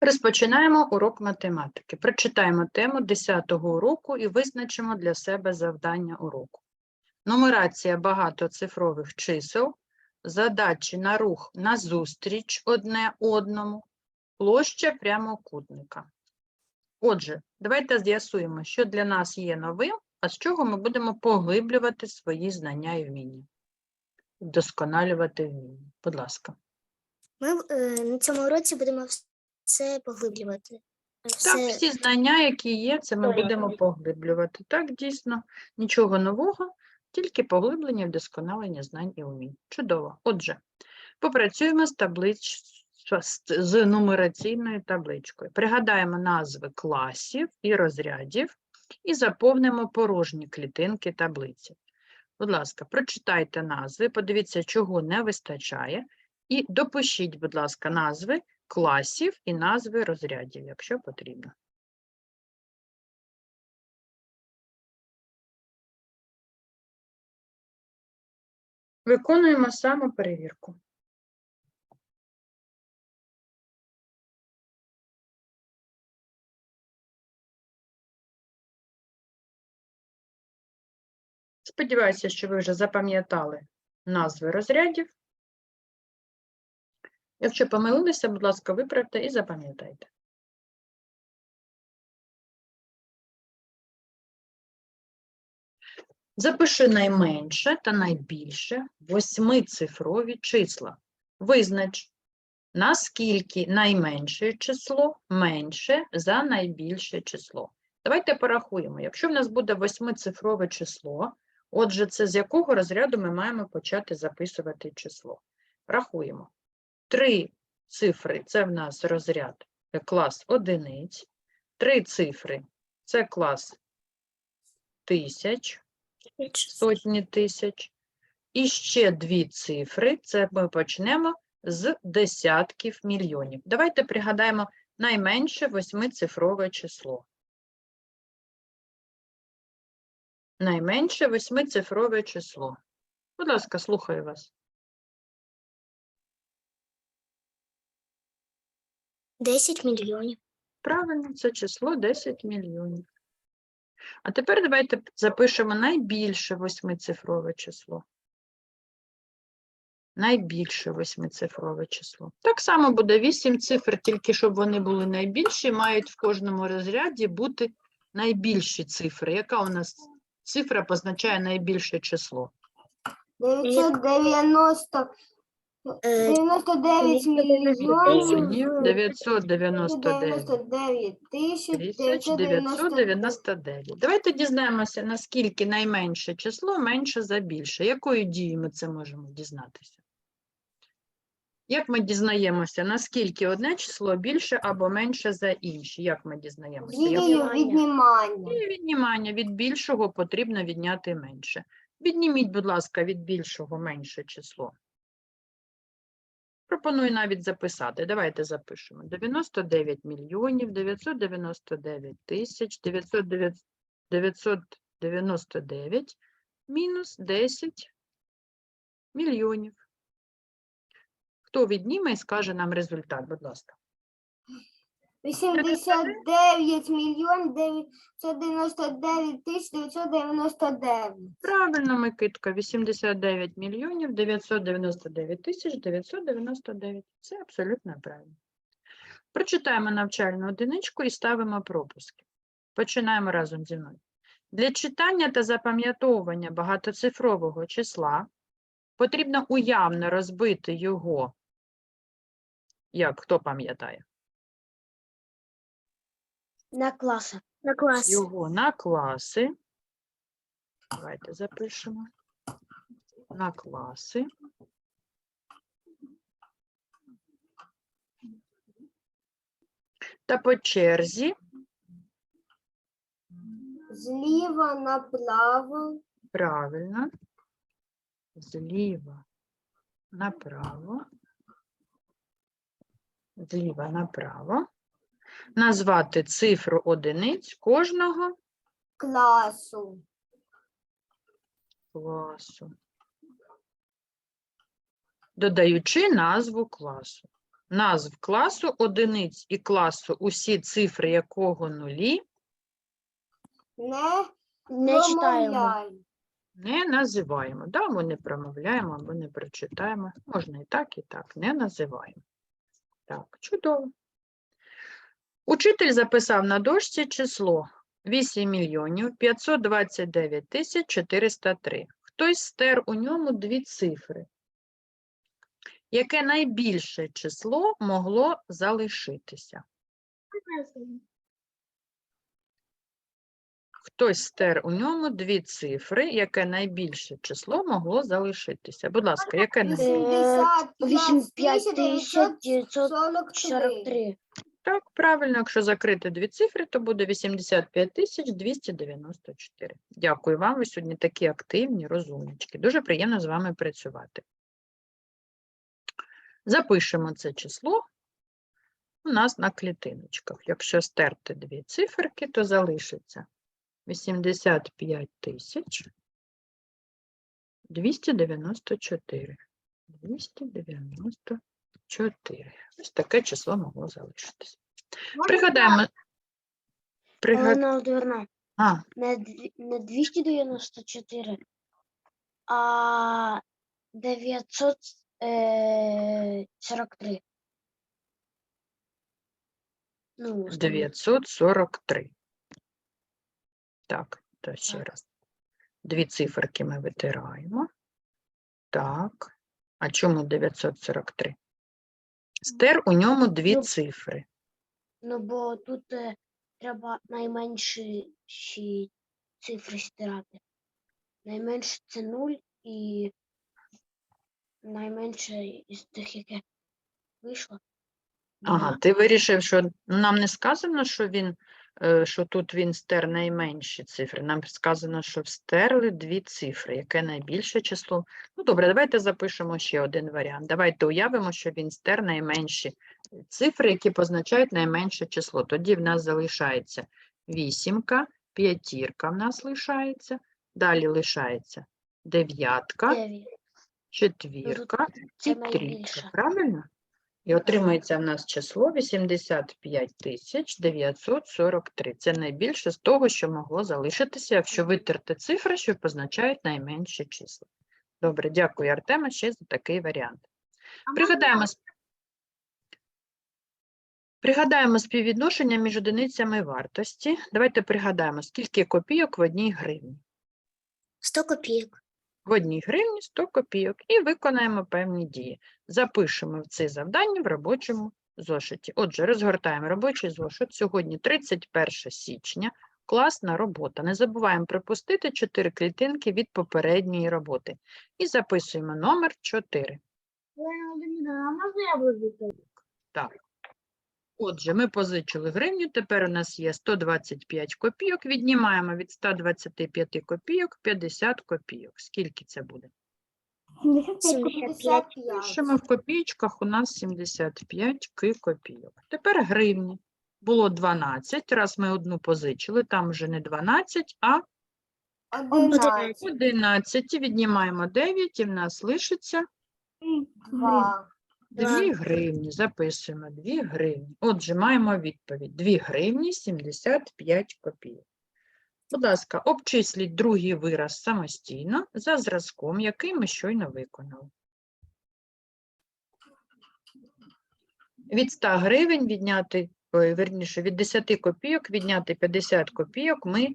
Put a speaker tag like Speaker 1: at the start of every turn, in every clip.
Speaker 1: Розпочинаємо урок математики. Прочитаємо тему 10 уроку і визначимо для себе завдання уроку. Нумерація багатоцифрових чисел, задачі на рух назустріч одне одному, площа прямокутника. Отже, давайте з'ясуємо, що для нас є новим, а з чого ми будемо поглиблювати свої знання і вміння. Вдосконалювати вміння. Будь ласка.
Speaker 2: Ми е, на цьому уроці будемо все поглиблювати.
Speaker 1: Так,
Speaker 2: Все,
Speaker 1: всі знання, які є, це ми будемо поглиблювати. Так, дійсно, нічого нового, тільки поглиблення вдосконалення знань і умінь. Чудово. Отже, попрацюємо з таблич... з нумераційною табличкою. Пригадаємо назви класів і розрядів і заповнимо порожні клітинки таблиці. Будь ласка, прочитайте назви, подивіться, чого не вистачає, і допишіть, будь ласка, назви класів і назви розрядів, якщо потрібно. Виконуємо самоперевірку. Сподіваюся, що ви вже запам'ятали назви розрядів. Якщо помилилися, будь ласка, виправте і запам'ятайте. Запиши найменше та найбільше восьмицифрові числа. Визнач, наскільки найменше число менше за найбільше число. Давайте порахуємо. Якщо в нас буде восьмицифрове число, отже, це з якого розряду ми маємо почати записувати число? Рахуємо. Три цифри це в нас розряд клас одиниць, три цифри це клас тисяч, сотні тисяч. І ще дві цифри, це ми почнемо з десятків мільйонів. Давайте пригадаємо найменше восьмицифрове число. Найменше восьмицифрове число. Будь ласка, слухаю вас.
Speaker 2: 10 мільйонів.
Speaker 1: Правильно, це число 10 мільйонів. А тепер давайте запишемо найбільше восьмицифрове число. Найбільше восьмицифрове число. Так само буде 8 цифр, тільки щоб вони були найбільші, мають в кожному розряді бути найбільші цифри. Яка у нас цифра позначає найбільше число?
Speaker 3: 990,
Speaker 2: Е,
Speaker 3: 99 мільйонів
Speaker 1: Мільйонів 999.
Speaker 3: 99 тисяч 999.
Speaker 1: 1999. Давайте дізнаємося, наскільки найменше число менше за більше. Якою дією ми це можемо дізнатися? Як ми дізнаємося, наскільки одне число більше або менше за інше? Як ми дізнаємося? Як-
Speaker 3: Дією віднімання.
Speaker 1: І віднімання від більшого потрібно відняти менше. Відніміть, будь ласка, від більшого менше число. Пропоную навіть записати. Давайте запишемо. 99 мільйонів 999 тисяч 909 999 мінус 10 мільйонів. Хто відніме і скаже нам результат, будь ласка.
Speaker 3: 89 мільйонів 999 тисяч 999.
Speaker 1: Правильно, Микитка, 89 мільйонів 999 тисяч 999. Це абсолютно правильно. Прочитаємо навчальну одиничку і ставимо пропуски. Починаємо разом зі мною. Для читання та запам'ятовування багатоцифрового числа потрібно уявно розбити його, як хто пам'ятає,
Speaker 2: на класи. На класи.
Speaker 1: його на класи. Давайте запишемо. На класи. Та по черзі
Speaker 3: Зліва направо
Speaker 1: правильно. Зліва направо. Зліва направо. Назвати цифру одиниць кожного
Speaker 3: класу.
Speaker 1: класу. Додаючи назву класу. назв класу, одиниць і класу, усі цифри якого нулі,
Speaker 3: Не
Speaker 2: Не читаємо.
Speaker 1: не називаємо. Да, або не промовляємо, або не прочитаємо. Можна і так, і так. Не називаємо. Так, чудово. Учитель записав на дошці число 8 мільйонів 529 тисяч 403. Хтось стер у ньому дві цифри. Яке найбільше число могло залишитися? Хтось стер у ньому дві цифри, яке найбільше число могло залишитися. Будь ласка, яке найбільше?
Speaker 3: 85
Speaker 2: 943.
Speaker 3: 43.
Speaker 1: Так, правильно, якщо закрити дві цифри, то буде 85 тисяч 294. Дякую вам, ви сьогодні такі активні, розумнички. Дуже приємно з вами працювати. Запишемо це число у нас на клітиночках. Якщо стерти дві циферки, то залишиться 85 тисяч 294. 294. Ось таке число могло залишитись. Пригадаємо. Пригад...
Speaker 2: Олена Володимирівна,
Speaker 1: А,
Speaker 2: не, дві- не 294, а 943. Ну, останнє.
Speaker 1: 943. Так, то ще раз. Дві циферки ми витираємо. Так. А чому 943? Стер у ньому дві
Speaker 2: Ну,
Speaker 1: цифри.
Speaker 2: Ну, бо тут е, треба найменші ші цифри стирати. Найменше це 0 і найменше із тих, яке вийшло.
Speaker 1: Ага,
Speaker 2: два.
Speaker 1: ти вирішив, що нам не сказано, що він, що тут він стер найменші цифри. Нам сказано, що стерли дві цифри. Яке найбільше число? Ну, добре, давайте запишемо ще один варіант. Давайте уявимо, що він стер найменші цифри, які позначають найменше число. Тоді в нас залишається вісімка, п'ятірка в нас лишається, далі лишається дев'ятка, четвірка і трійка. Правильно? І отримується в нас число 85 943. Це найбільше з того, що могло залишитися, якщо витерти цифри, що позначають найменші числа. Добре, дякую, Артема, ще за такий варіант. Пригадаємо, пригадаємо співвідношення між одиницями вартості. Давайте пригадаємо, скільки копійок в одній гривні.
Speaker 2: 100 копійок.
Speaker 1: В одній гривні 100 копійок і виконаємо певні дії. Запишемо це завдання в робочому зошиті. Отже, розгортаємо робочий зошит. Сьогодні 31 січня. Класна робота. Не забуваємо припустити 4 клітинки від попередньої роботи. І записуємо номер 4. Так. Отже, ми позичили гривню, тепер у нас є 125 копійок. Віднімаємо від 125 копійок 50 копійок. Скільки це буде?
Speaker 2: 75.
Speaker 1: Пишемо в копійках у нас 75 копійок. Тепер гривні. Було 12, раз ми одну позичили, там вже не 12, а
Speaker 3: 11.
Speaker 1: 11. Віднімаємо 9 і в нас лишиться
Speaker 3: 2.
Speaker 1: 2 гривні. Записуємо 2 гривні. Отже, маємо відповідь. 2 гривні 75 копійок. Будь ласка, обчисліть другий вираз самостійно за зразком, який ми щойно виконали. Від 100 гривень відняти, ой, верніше, від 10 копійок відняти 50 копійок ми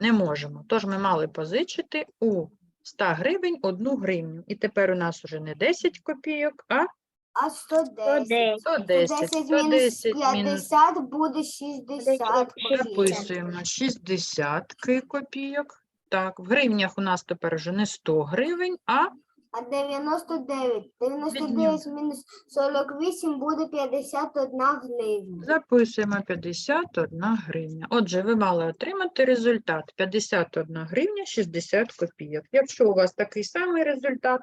Speaker 1: не можемо. Тож ми мали позичити у 100 гривень 1 гривню. І тепер у нас уже не 10 копійок, а
Speaker 3: А 110.
Speaker 1: 110.
Speaker 3: 110 мінус
Speaker 1: 110 мінус
Speaker 3: 50 буде 60 копійок.
Speaker 1: Записуємо 60 ки- копійок. Так, в гривнях у нас тепер вже не 100 гривень, а
Speaker 3: А 99. 99 мінус 48 буде 51 гривня.
Speaker 1: записуємо 51 гривня. Отже, ви мали отримати результат 51 гривня 60 копійок. Якщо у вас такий самий результат,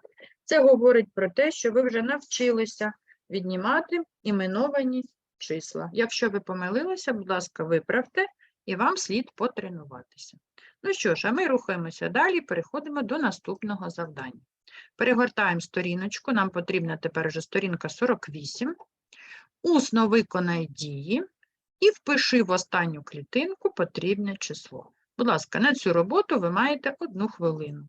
Speaker 1: це говорить про те, що ви вже навчилися віднімати іменовані числа. Якщо ви помилилися, будь ласка, виправте і вам слід потренуватися. Ну що ж, а ми рухаємося далі, переходимо до наступного завдання. Перегортаємо сторіночку, нам потрібна тепер вже сторінка 48. Усно виконай дії і впиши в останню клітинку потрібне число. Будь ласка, на цю роботу ви маєте одну хвилину.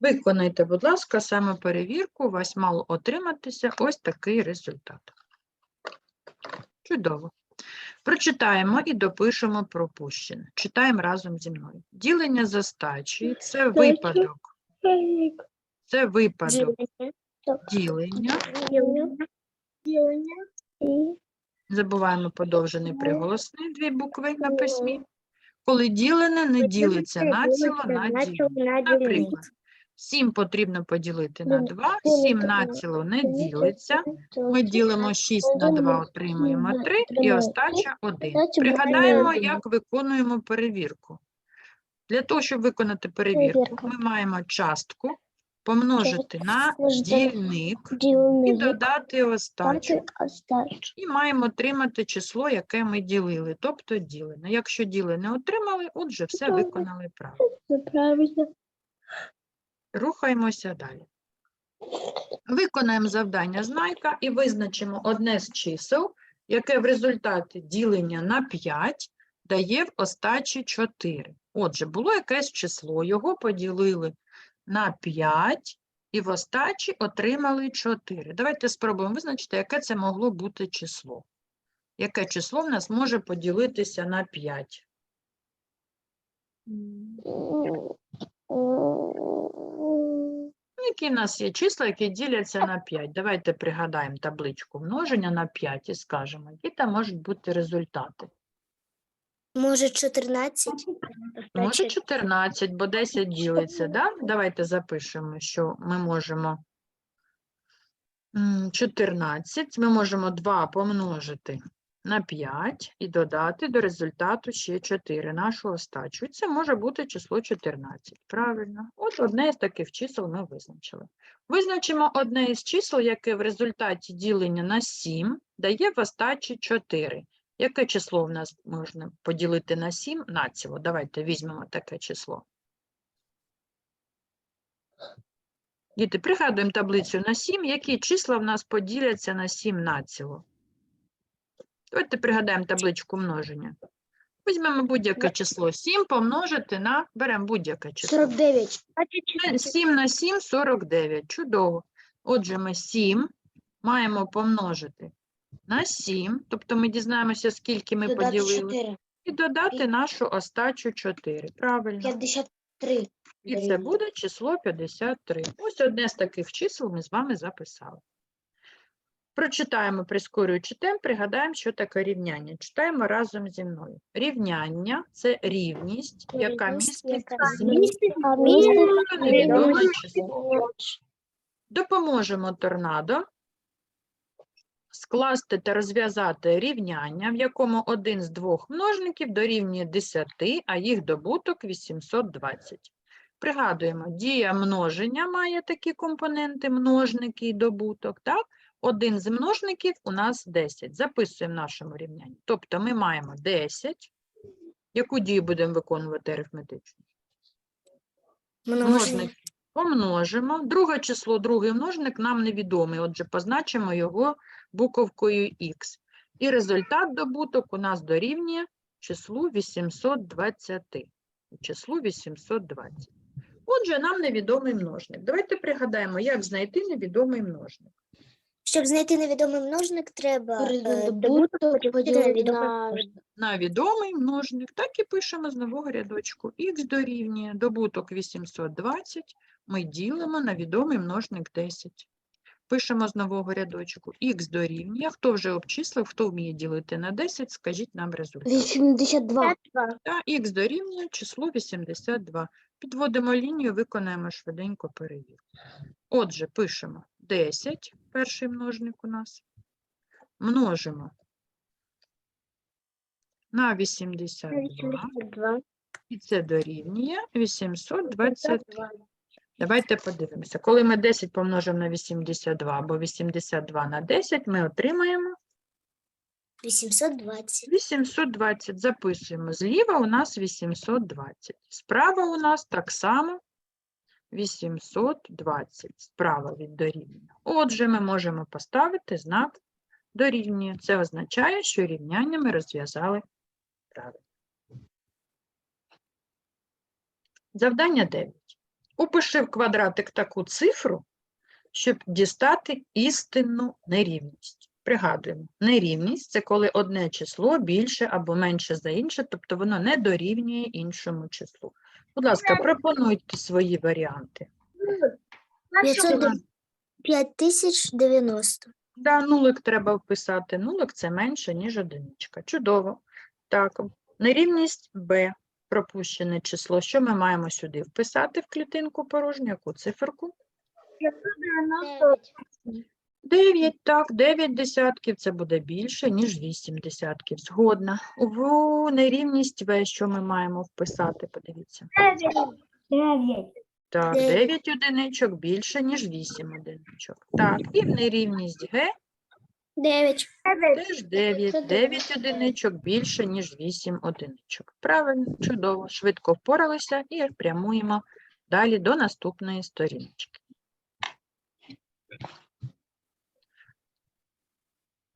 Speaker 1: Виконайте, будь ласка, саме перевірку, у вас мало отриматися ось такий результат. Чудово. Прочитаємо і допишемо пропущене. Читаємо разом зі мною. Ділення за стачі – це випадок. Це випадок ділення. Забуваємо подовжений приголосний, дві букви на письмі. Коли ділене не ділиться націло на ділення. Наприклад, 7 потрібно поділити на 2, 7 націло не ділиться. Ми ділимо 6 на 2, отримуємо 3 і остача 1. Пригадаємо, як виконуємо перевірку. Для того, щоб виконати перевірку, ми маємо частку помножити на дільник і додати остачу. І маємо отримати число, яке ми ділили, тобто ділене. Якщо ділене отримали, отже, все виконали правильно. Рухаємося далі. Виконаємо завдання знайка і визначимо одне з чисел, яке в результаті ділення на 5 дає в остачі 4. Отже, було якесь число, його поділили на 5 і в остачі отримали 4. Давайте спробуємо визначити, яке це могло бути число. Яке число в нас може поділитися на 5? Які в нас є числа, які діляться на 5? Давайте пригадаємо табличку множення на 5 і скажемо, які там можуть бути результати.
Speaker 2: Може 14?
Speaker 1: Може 14, бо 10 ділиться, да? Давайте запишемо, що ми можемо 14, ми можемо 2 помножити на 5 і додати до результату ще 4, нашу остачу. І це може бути число 14, правильно. От одне з таких чисел ми визначили. Визначимо одне із чисел, яке в результаті ділення на 7 дає в остачі 4. Яке число в нас можна поділити на 7 націло? Давайте візьмемо таке число. Діти, пригадуємо таблицю на 7. Які числа в нас поділяться на 7 націло? Давайте пригадаємо табличку множення. Візьмемо будь-яке число 7 помножити на, беремо будь-яке число.
Speaker 2: 49.
Speaker 1: 7 на 7 – 49. Чудово. Отже, ми 7 маємо помножити на 7, тобто ми дізнаємося, скільки ми поділили,
Speaker 2: 4.
Speaker 1: і додати нашу остачу 4. Правильно.
Speaker 2: 53.
Speaker 1: І це буде число 53. Ось одне з таких чисел ми з вами записали. Прочитаємо, прискорюючи темп, пригадаємо, що таке рівняння. Читаємо разом зі мною. Рівняння – це рівність, яка містить невідоме число. Допоможемо торнадо скласти та розв'язати рівняння, в якому один з двох множників дорівнює 10, а їх добуток 820. Пригадуємо, дія множення має такі компоненти, множники і добуток, так? Один з множників у нас 10. Записуємо в нашому рівнянні. Тобто ми маємо 10. Яку дію будемо виконувати арифметично? Множник помножимо. Друге число, другий множник нам невідомий, отже, позначимо його буковкою х. І результат добуток у нас дорівнює числу 820. Числу 820. Отже, нам невідомий множник. Давайте пригадаємо, як знайти невідомий множник.
Speaker 2: Щоб знайти невідомий множник, треба е,
Speaker 3: Добуток
Speaker 2: поділити на відомий
Speaker 3: на-
Speaker 2: множник.
Speaker 1: Відомий множник, так і пишемо з нового рядочку. х дорівнює добуток 820, ми ділимо на відомий множник 10. Пишемо з нового рядочку. х дорівнює. Хто вже обчислив, хто вміє ділити на 10, скажіть нам результат.
Speaker 3: 82.
Speaker 1: Та х дорівнює числу 82. Підводимо лінію, виконаємо швиденько перевірку. Отже, пишемо 10, перший множник у нас, множимо на 82,
Speaker 2: 82.
Speaker 1: і це дорівнює 820. Давайте подивимося. Коли ми 10 помножимо на 82 або 82 на 10, ми отримаємо
Speaker 2: 820.
Speaker 1: 820. Записуємо. Зліва у нас 820. Справа у нас так само 820 справа від дорівнює. Отже, ми можемо поставити знак дорівнює. Це означає, що рівняння ми розв'язали правильно. Завдання 9. Упиши в квадратик таку цифру, щоб дістати істинну нерівність. Пригадуємо, нерівність це коли одне число більше або менше за інше, тобто воно не дорівнює іншому числу. Будь ласка, пропонуйте свої варіанти.
Speaker 2: 5090.
Speaker 1: Да, нулик треба вписати. Нулик це менше, ніж одиничка. Чудово. Так, нерівність b, пропущене число. Що ми маємо сюди вписати в клітинку порожню? Яку циферку? 9, так, 9 десятків це буде більше, ніж 8 десятків. Згодна. В нерівність v, що ми маємо вписати? Подивіться. Так,
Speaker 2: Дев'ять.
Speaker 1: 9 одиничок більше, ніж 8 одиничок. Так, і в нерівність g
Speaker 2: 9.
Speaker 1: Теж 9. 9 одиничок більше, ніж 8 одиничок. Правильно, чудово. Швидко впоралися і прямуємо далі до наступної сторіночки.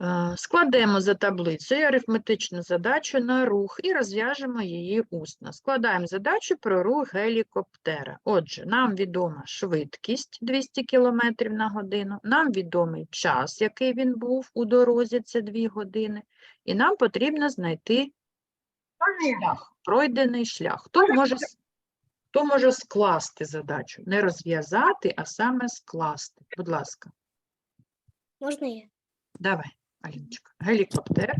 Speaker 1: Е, Складемо за таблицею арифметичну задачу на рух і розв'яжемо її усно. Складаємо задачу про рух гелікоптера. Отже, нам відома швидкість 200 км на годину, нам відомий час, який він був у дорозі, це 2 години, і нам потрібно знайти шлях, пройдений шлях. Хто може, хто може скласти задачу? Не розв'язати, а саме скласти. Будь ласка,
Speaker 2: Можна я?
Speaker 1: давай, Аліночка. Гелікоптер.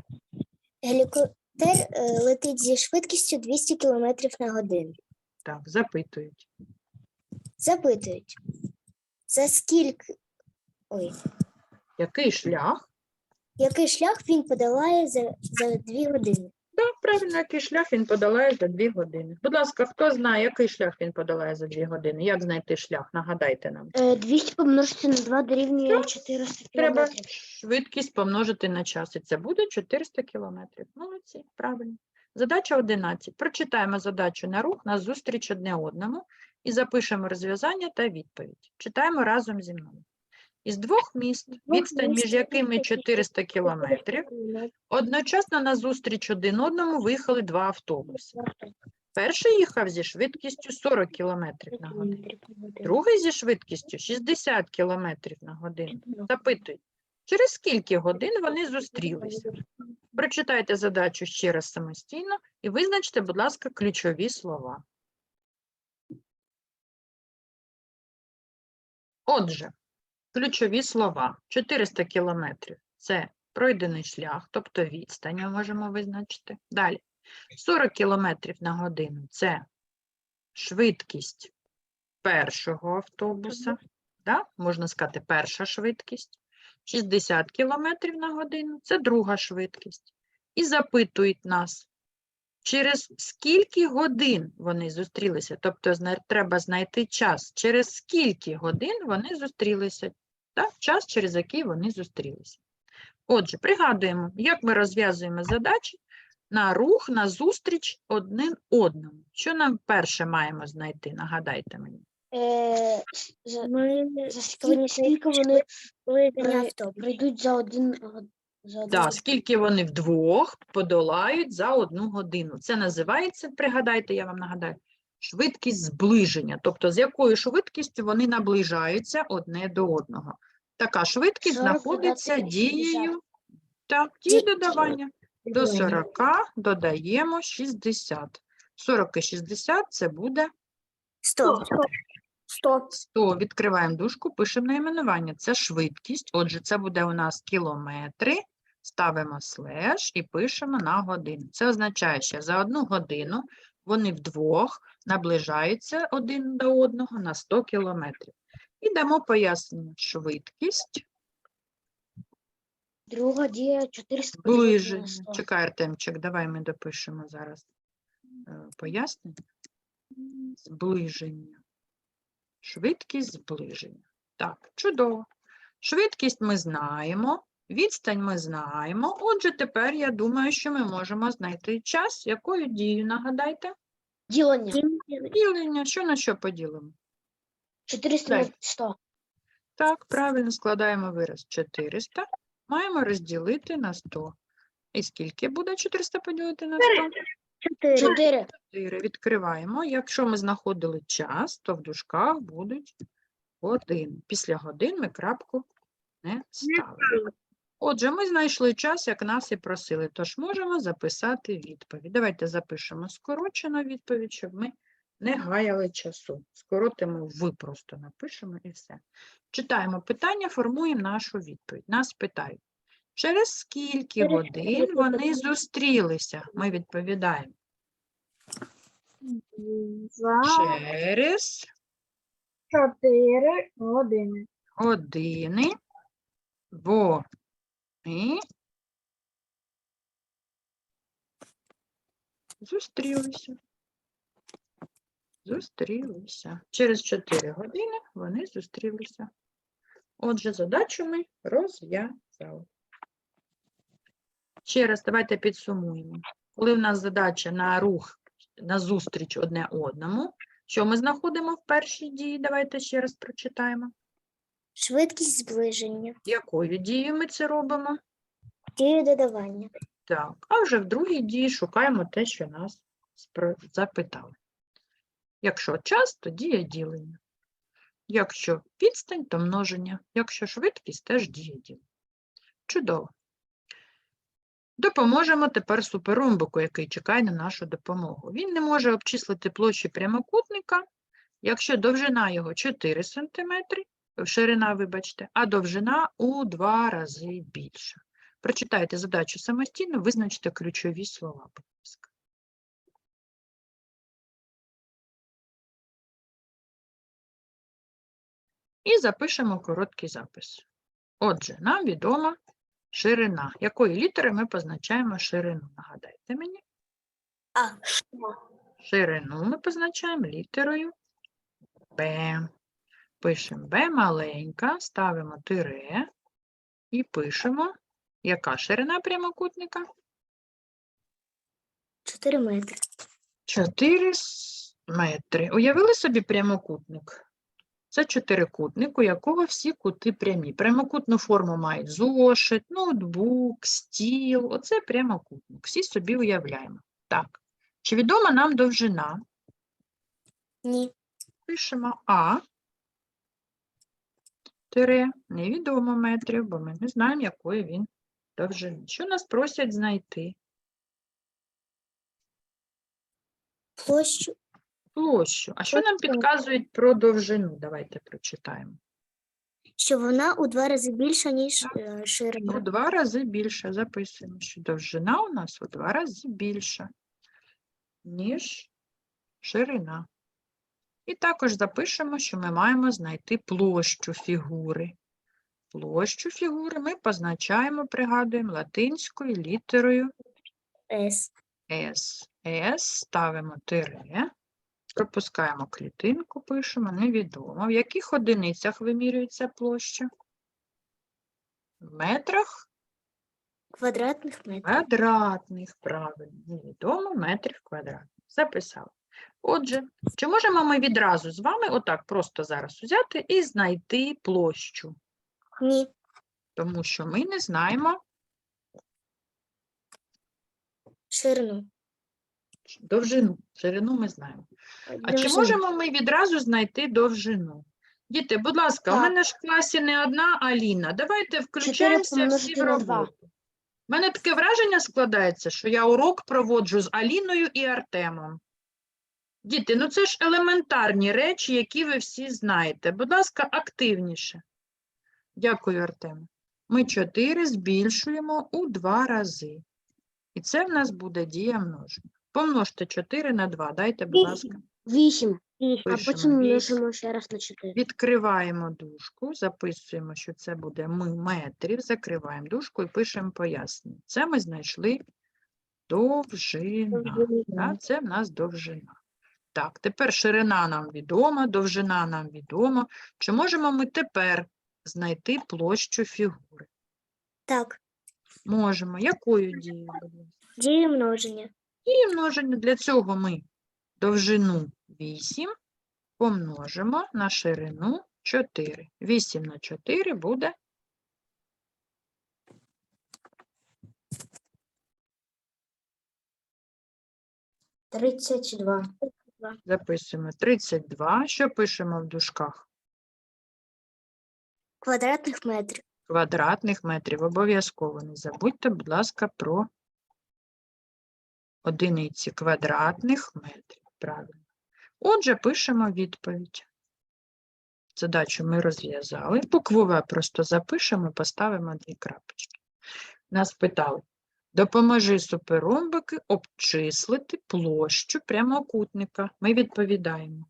Speaker 2: Гелікоптер е, летить зі швидкістю 200 км на годину.
Speaker 1: Так, запитують.
Speaker 2: Запитують, за скільки. Ой,
Speaker 1: Який шлях?
Speaker 2: який шлях він подолає за, за 2 години?
Speaker 1: Так, правильно, який шлях він подолає за 2 години. Будь ласка, хто знає, який шлях він подолає за 2 години? Як знайти шлях? Нагадайте нам.
Speaker 2: 200 помножити на 2 дорівнює 400
Speaker 1: Треба швидкість помножити на час, і це буде 400 кілометрів. Молодці, правильно. Задача 11. Прочитаємо задачу на рух, на зустріч одне одному і запишемо розв'язання та відповідь. Читаємо разом зі мною. Із двох міст, відстань між якими 400 кілометрів, одночасно на зустріч один одному виїхали два автобуси. Перший їхав зі швидкістю 40 км на годину, другий зі швидкістю 60 км на годину. Запитують, через скільки годин вони зустрілися? Прочитайте задачу ще раз самостійно і визначте, будь ласка, ключові слова. Отже, ключові слова. 400 кілометрів – це пройдений шлях, тобто відстань ми можемо визначити. Далі. 40 кілометрів на годину – це швидкість першого автобуса. Да? Можна сказати, перша швидкість. 60 км на годину це друга швидкість. І запитують нас, через скільки годин вони зустрілися. Тобто треба знайти час, через скільки годин вони зустрілися. Так? Час, через який вони зустрілися. Отже, пригадуємо, як ми розв'язуємо задачі на рух, на зустріч одним одному. Що нам перше маємо знайти? Нагадайте мені.
Speaker 2: Ми
Speaker 4: скільки, скільки вони
Speaker 2: на
Speaker 4: при-
Speaker 2: автобус.
Speaker 4: прийдуть за один за
Speaker 1: Да, скільки вони вдвох подолають за одну годину. Це називається, пригадайте, я вам нагадаю, швидкість зближення. Тобто з якою швидкістю вони наближаються одне до одного. Така швидкість знаходиться дією так, дії додавання. До 40 додаємо 60. 40 і 60 це буде
Speaker 2: 100.
Speaker 4: 100.
Speaker 1: 100. Відкриваємо дужку, пишемо найменування. Це швидкість. Отже, це буде у нас кілометри. Ставимо слеш і пишемо на годину. Це означає, що за одну годину вони вдвох наближаються один до одного на 100 кілометрів. І дамо пояснення. Швидкість,
Speaker 4: Друга дія 400 поділити на
Speaker 1: ближення.
Speaker 4: 100.
Speaker 1: Чекай, Артемчик, давай ми допишемо зараз е, пояснення. Зближення. Швидкість зближення. Так, чудово. Швидкість ми знаємо, відстань ми знаємо. Отже, тепер я думаю, що ми можемо знайти час. Якою дією, нагадайте?
Speaker 4: Ділення.
Speaker 1: Ділення. Що на що поділимо?
Speaker 4: 400 на 100.
Speaker 1: Так, правильно складаємо вираз 400. Маємо розділити на 100. І скільки буде 400 поділити на 100?
Speaker 2: 4.
Speaker 4: 4.
Speaker 1: 4. Відкриваємо. Якщо ми знаходили час, то в дужках будуть години. Після годин ми крапку не ставимо. Отже, ми знайшли час, як нас і просили, тож можемо записати відповідь. Давайте запишемо скорочену відповідь, щоб ми не гаяли часу. Скоротимо в просто напишемо і все. Читаємо питання, формуємо нашу відповідь. Нас питають, через скільки годин вони зустрілися? Ми відповідаємо.
Speaker 3: За
Speaker 1: Через
Speaker 3: 4 години.
Speaker 1: години вони зустрілися. Зустрілися. Через 4 години вони зустрілися. Отже, задачу ми розв'язали. Ще раз давайте підсумуємо. Коли в нас задача на рух, на зустріч одне одному, що ми знаходимо в першій дії? Давайте ще раз прочитаємо.
Speaker 2: Швидкість зближення.
Speaker 1: Якою дією ми це робимо?
Speaker 2: Дію додавання.
Speaker 1: Так, а вже в другій дії шукаємо те, що нас спро- запитали. Якщо час, то дія ділення. Якщо відстань, то множення. Якщо швидкість, теж дія ділення. Чудово. Допоможемо тепер суперромбику, який чекає на нашу допомогу. Він не може обчислити площу прямокутника, якщо довжина його 4 см, ширина, вибачте, а довжина у два рази більша. Прочитайте задачу самостійно, визначте ключові слова, будь ласка. І запишемо короткий запис. Отже, нам відома ширина. Якої літери ми позначаємо ширину? Нагадайте мені.
Speaker 2: А.
Speaker 1: Ширину ми позначаємо літерою Б. Пишемо Б маленька, ставимо тире і пишемо, яка ширина прямокутника?
Speaker 2: 4 метри.
Speaker 1: 4 метри. Уявили собі прямокутник? Це чотирикутник, у якого всі кути прямі. Прямокутну форму мають зошит, ноутбук, стіл. Оце прямокутник. Всі собі уявляємо. Так. Чи відома нам довжина?
Speaker 2: Ні.
Speaker 1: Пишемо А. Тире. Невідомо метрів, бо ми не знаємо, якої він довжини. Що нас просять знайти?
Speaker 2: Площу
Speaker 1: Площу. А що нам підказують про довжину? Давайте прочитаємо.
Speaker 2: що вона у два рази більша, ніж е,
Speaker 1: У
Speaker 2: ширина.
Speaker 1: два рази більше. Записуємо, що довжина у нас у два рази більша, ніж ширина. І також запишемо, що ми маємо знайти площу фігури. Площу фігури ми позначаємо, пригадуємо, латинською літерою
Speaker 2: С.
Speaker 1: S. S ставимо тире, пропускаємо клітинку, пишемо, невідомо. В яких одиницях вимірюється площа? В метрах
Speaker 2: Квадратних метрів.
Speaker 1: квадратних, правильно. Невідомо метрів квадратних. Записали. Отже, чи можемо ми відразу з вами отак просто зараз взяти і знайти площу?
Speaker 2: Ні.
Speaker 1: Тому що ми не знаємо
Speaker 2: Ширину.
Speaker 1: довжину. Ширину ми знаємо. А чи
Speaker 2: Довжину.
Speaker 1: можемо ми відразу знайти довжину? Діти, будь ласка, у
Speaker 2: Так.
Speaker 1: мене ж в класі не одна Аліна. Давайте включаємося всі
Speaker 4: помножити
Speaker 1: в
Speaker 4: на два.
Speaker 1: роботу. У мене таке враження складається, що я урок проводжу з Аліною і Артемом. Діти, ну це ж елементарні речі, які ви всі знаєте. Будь ласка, активніше. Дякую, Артем. Ми 4 збільшуємо у два рази. І це в нас буде дія множення. Помножте 4 на 2. Дайте, будь ласка.
Speaker 4: 8. А потім множимо ще раз на 4.
Speaker 1: Відкриваємо дужку, записуємо, що це буде ми метрів, закриваємо дужку і пишемо пояснення. Це ми знайшли довжина. Це в нас довжина. Так, тепер ширина нам відома, довжина нам відома. Чи можемо ми тепер знайти площу фігури?
Speaker 2: Так.
Speaker 1: Можемо. Якою дією? ласка?
Speaker 2: Множення.
Speaker 1: І множення для цього ми довжину 8 помножимо на ширину 4. 8 на 4 буде
Speaker 4: Тридцять два.
Speaker 1: Записуємо 32. Що пишемо в дужках?
Speaker 2: Квадратних метрів.
Speaker 1: Квадратних метрів. Обов'язково не забудьте, будь ласка, про одиниці квадратних метрів. Правильно. Отже, пишемо відповідь. Задачу ми розв'язали. Букву В просто запишемо, поставимо дві крапочки. Нас питали, допоможи суперромбики обчислити площу прямокутника. Ми відповідаємо.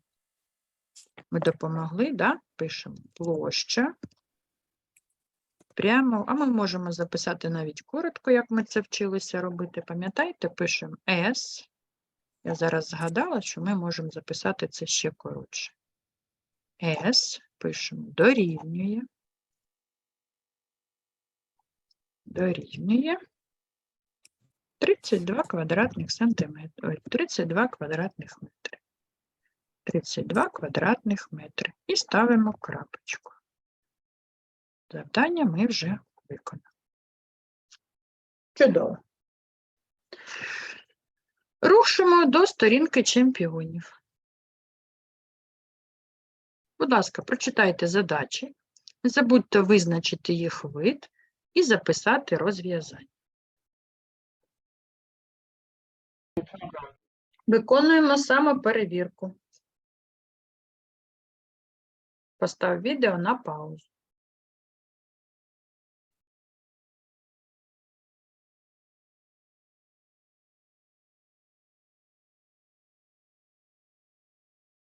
Speaker 1: Ми допомогли, да? Пишемо площа. Прямо, а ми можемо записати навіть коротко, як ми це вчилися робити. Пам'ятаєте, пишемо S. Я зараз згадала, що ми можемо записати це ще коротше. S пишемо дорівнює. Дорівнює 32 квадратних сантиметри. Ой, 32 квадратних метри. 32 квадратних метри. І ставимо крапочку. Завдання ми вже виконали. Чудово. Рушимо до сторінки чемпіонів. Будь ласка, прочитайте задачі, не забудьте визначити їх вид і записати розв'язання. Виконуємо самоперевірку. Постав відео на паузу.